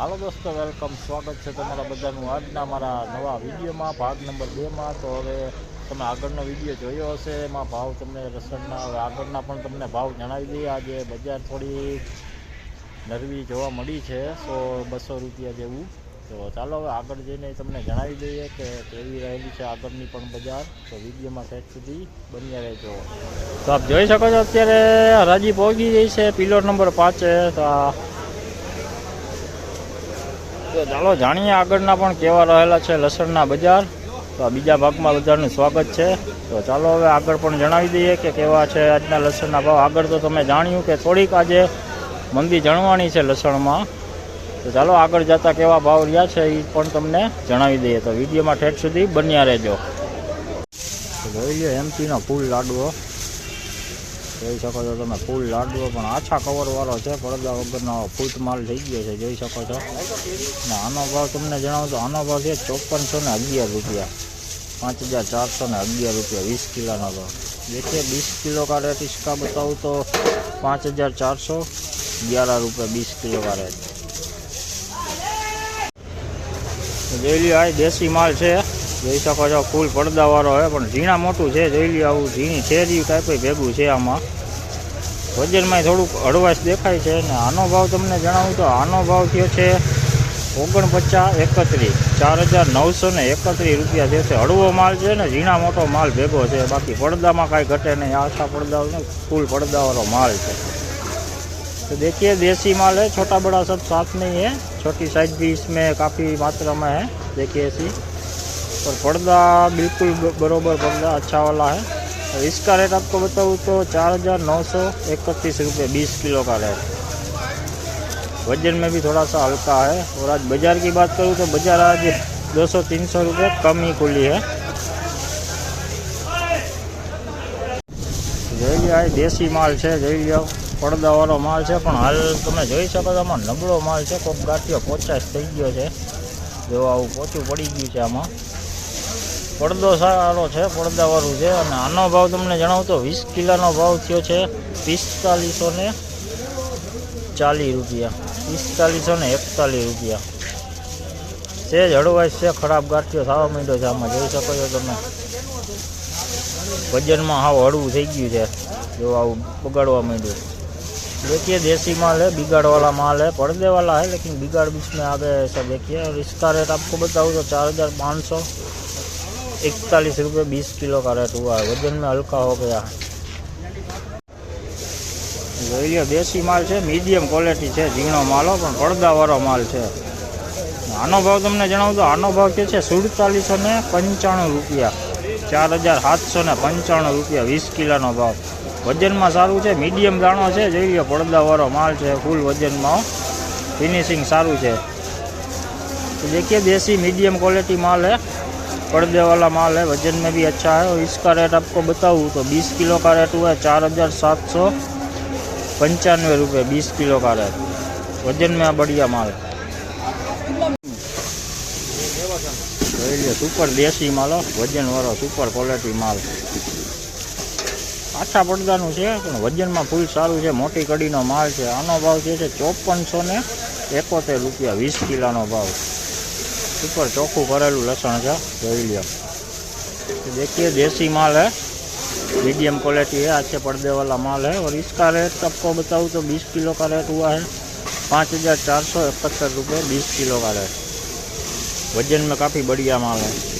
હાલો દોસ્તો વેલકમ સ્વાગત છે તમારા બધાનું આજના મારા નવા વિડીયોમાં, ભાગ નંબર બેમાં. તો હવે તમે આગળનો વીડિયો જોયો હશે, એમાં ભાવ તમને રસણના હવે આગળના પણ તમને ભાવ જણાવી દઈએ. આજે બજાર થોડી નરવી જોવા મળી છે, સો બસો રૂપિયા જેવું. તો ચાલો હવે આગળ જઈને તમને જણાવી દઈએ કે કેવી રહેલી છે આગળની પણ બજાર. તો વિડીયોમાં સેટ સુધી બન્યા રહેજો. તો આપ જોઈ શકો છો અત્યારે હરાજી પહોંચી ગઈ છે પિલર નંબર પાંચે તો તો ચાલો જાણીએ આગળના પણ કેવા રહેલા છે લસણના બજાર. તો આ બીજા ભાગમાં બધાનું સ્વાગત છે. તો ચાલો હવે આગળ પણ જણાવી દઈએ કે કેવા છે આજના લસણના ભાવ. આગળ તો તમે જાણ્યું કે થોડીક આજે મંદી જણવાની છે લસણમાં. તો ચાલો આગળ જતા કેવા ભાવ રહ્યા છે એ પણ તમને જણાવી દઈએ. તો વિડીયોમાં ઠેઠ સુધી બન્યા રહેજો. જોઈ લો એમપીનો ફૂલ લાડવો. જોઈ શકો છો તમે ફૂલ લાડવો પણ આછા કવરવાળો છે, પડદા વગરનો ફૂટ માલ થઈ ગયો છે, જોઈ શકો છો. ને આનો ભાવ તમને જણાવું તો આનો ભાવ છે ચોપનસો ને અગિયાર રૂપિયા. પાંચ હજાર ચારસો ને અગિયાર રૂપિયા, વીસ કિલોનો ભાવ. દેખીએ વીસ કિલો કા રેટ ઇસકા બતાવું તો પાંચ હજાર ચારસો, અગિયાર રૂપિયા વીસ કિલો કા રેટ જોઈ લ્યો, આ દેશી માલ છે. જોઈ શકો છો, ફૂલ પડદાવાળો હોય પણ ઝીણા મોટું છે, જોઈ લ્યો, આવું ઝીણી છે કાંઈ કંઈ ભેગું છે આમાં. વજનમાં થોડુંક હળવાશ દેખાય છે ને આનો ભાવ તમને જણાવું તો આનો ભાવ થયો છે ઓગણપચાસ એકત્રીસ ચાર હજાર નવસો ને એકત્રીસ રૂપિયા જે છે હળવો માલ છે ને ઝીણા મોટો માલ ભેગો છે બાકી પડદામાં કાંઈ ઘટે નહીં આશા પડદા ને ફૂલ પડદાવાળો માલ છે तो देखिए देसी माल है छोटा बड़ा सब साथ में ही है छोटी साइज भी इसमें काफ़ी मात्रा में है देखिए ऐसी और पर्दा बिल्कुल ब- बरोबर पर्दा अच्छा वाला है और इसका रेट आपको बताऊँ तो चार हज़ार नौ सौ इकतीस रुपये बीस किलो का रेट वजन में भी थोड़ा सा हल्का है और आज बाज़ार की बात करूँ तो बाज़ार आज दो सौ तीन सौ रुपये कम ही खुली है જોઈ લો આ દેશી માલ છે જોઈ લો પડદાવાળો માલ છે પણ હાલ તમે જોઈ શકો છો આમાં નબળો માલ છે કોઈક ગાંઠિયો પોચાસ થઈ ગયો છે જો આવું પોચું પડી ગયું છે આમાં પડદો સારો છે પડદાવાળું છે અને આનો ભાવ તમને જણાવું તો વીસ કિલોનો ભાવ થયો છે પિસ્તાલીસો ને ચાલીસ રૂપિયા પિસ્તાલીસો ને એકતાલીસ રૂપિયા છે જ હળવાશ છે ખરાબ ગાંઠિયો થવા માંડ્યો છે આમાં જોઈ શકો છો તમે વજનમાં હાવ હળવું થઈ ગયું છે જો આવું બગાડવા માંડ્યું देखिए देसी माल है बिगाड़ वाला माल है पर्दे वाला है लेकिन बिगाड़ बीच में आ गया ऐसा देखिए और इसका रेट आपको बताऊँ तो चार हज़ार पाँच सौ इकतालीस रुपये बीस किलो का रेट हुआ है वजन में हल्का हो गया है જોઈ લ્યો દેશી માલ છે મીડિયમ ક્વોલિટી છે ઝીણો માલો પણ પડદાવાળો માલ છે આનો ભાવ તમને જણાવું તો આનો ભાવ છે છે સુડતાલીસો ને પંચાણું રૂપિયા ચાર હજાર સાતસો ને પંચાણું રૂપિયા વીસ કિલોનો ભાવ વજનમાં સારું છે મીડિયમ દાણો છે જોઈ લો પડદાવાળો માલ છે ફૂલ વજનમાં फिनिशिंग सारू है तो देखिए देसी मीडियम क्वालिटी माल है पर्दे वाला माल है वजन में भी अच्छा है और इसका रेट आपको बताऊँ तो 20 किलो का रेट हुआ है चार हज़ार सात सौ पंचानवे रुपये बीस किलो का रेट वजन में बढ़िया माल જોઈ લો સુપર દેશી માલ હો, વજનવાળો સુપર ક્વોલિટી માલ આછા પડદાનું છે પણ વજનમાં ફૂલ સારું છે મોટી કડીનો માલ છે આનો ભાવ જે છે ચોપનસો ને એકોતેર રૂપિયા વીસ કિલોનો ભાવ ઉપર ચોખ્ખું કરેલું લસણ છે જોઈ લ્યો तो देखिए देसी माल है मीडियम क्वालिटी है अच्छे पर्दे वाला माल है और इसका रेट आपको बताऊँ तो 20 किलो का रेट हुआ है पाँच हज़ार चार सौ इकहत्तर रुपये बीस किलो का रेट वजन में काफ़ी बढ़िया माल है